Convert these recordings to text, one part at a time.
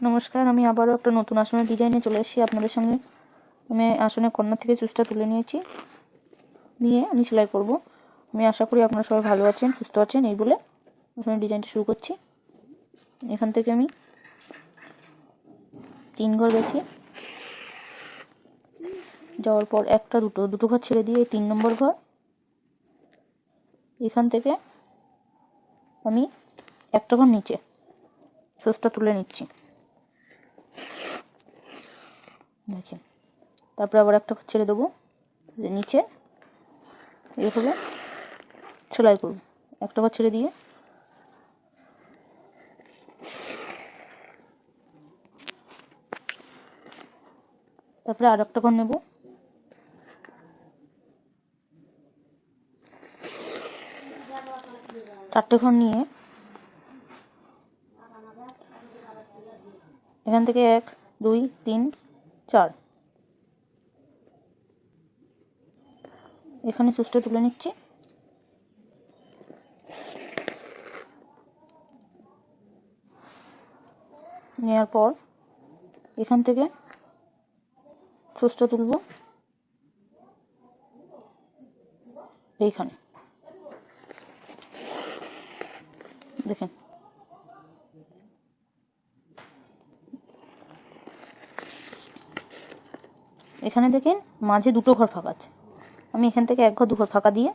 নমস্কার, আমি আবারও একটা নতুন আসনের ডিজাইনে চলে এসেছি। আপনাদের সঙ্গে আমি আসনের কর্নার থেকে চুজটা তুলে নিয়েছি। নিয়ে আমি সেলাই করব। আমি আশা করি আপনারা সবাই ভালো আছেন, সুস্থ আছেন, এই বলে আসনের ডিজাইনটা শুরু করছি। এখান থেকে আমি তিন ঘর গেছি। যাওয়ার পর একটা, দুটো দুটো ঘর ছেড়ে দিয়ে তিন নম্বর ঘর। এখান থেকে আমি একটা ঘর নিচে সোসটা তুলে নিচ্ছি দেখেন তারপরে আবার একটা ছেড়ে দেবো। নিচে এভাবে সেলাই করব। একটা ঘর ছেড়ে দিয়ে। তারপরে আর একটা ঘর নেব। চারটে ঘর নিয়ে এখান থেকে এক, দুই, তিন, চার। এখানে সুচটা তুলে নিচ্ছি। নেওয়ার পর এখান থেকে সুচটা তুলব। এইখানে। দেখেন। এখানে দেখেন মাঝে দুটো ঘর ফাঁকা আছে। আমি এখান থেকে এক ঘর, দু ঘর ফাঁকা দিয়ে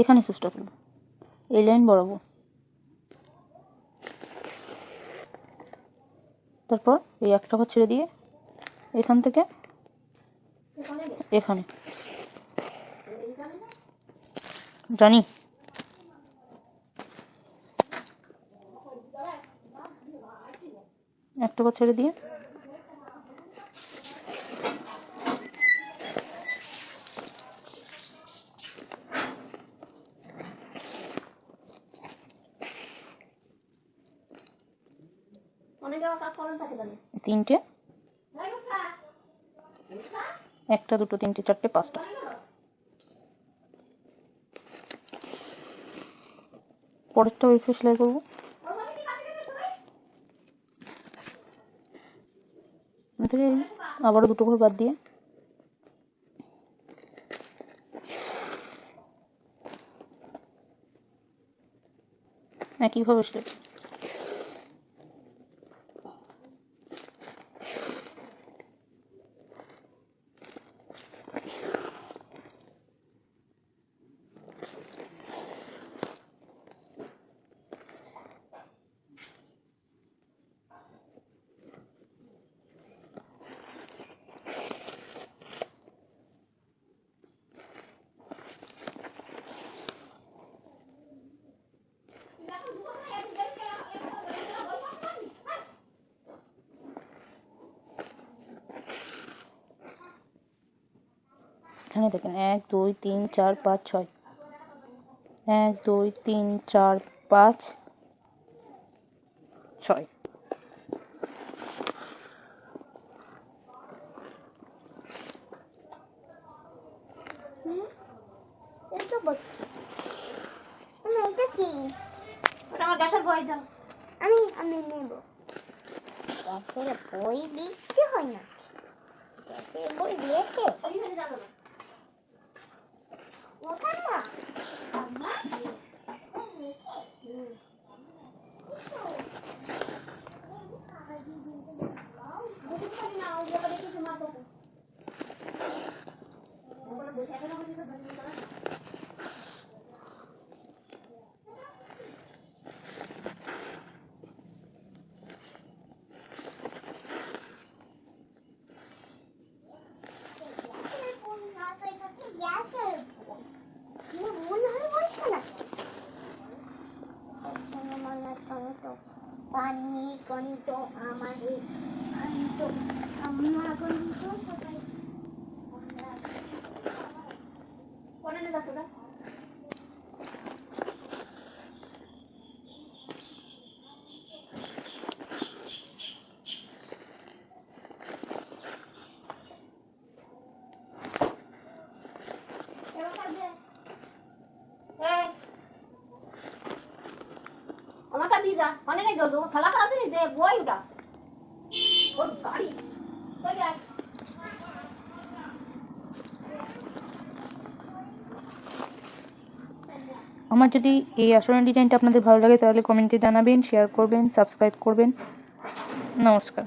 এখানে সুচটা তুলব এই লাইন বরাবর তারপর এই একটা ঘর ছেড়ে দিয়ে এখান থেকে এখানে। জানি। একটা ঘর ছেড়ে দিয়ে অনেকে আবার কাজ করেন থাকে জানে তিনটে? একটা, দুটো, তিনটে, চারটে, পাঁচটা। পরেরটা ওই সেলাই করব। থেকে আবারও দুটো করে বাদ দিয়ে। একইভাবে সেলাই এখানে দেখেন এক দুই তিন চার পাঁচ ছয়। এক দুই তিন চার পাঁচ ছয়। আমি বই আমি নেব। দিতে হয় না গ্যাসের বই দিয়েছে? পানি কন্ত আমাদের কন্ত আমরা কন্ত সবাই। কোনে না? আছে দে বই ওর। আমার যদি এই আসনের ডিজাইনটা আপনাদের ভালো লাগে, তাহলে কমেন্টে জানাবেন শেয়ার করবেন সাবস্ক্রাইব করবেন নমস্কার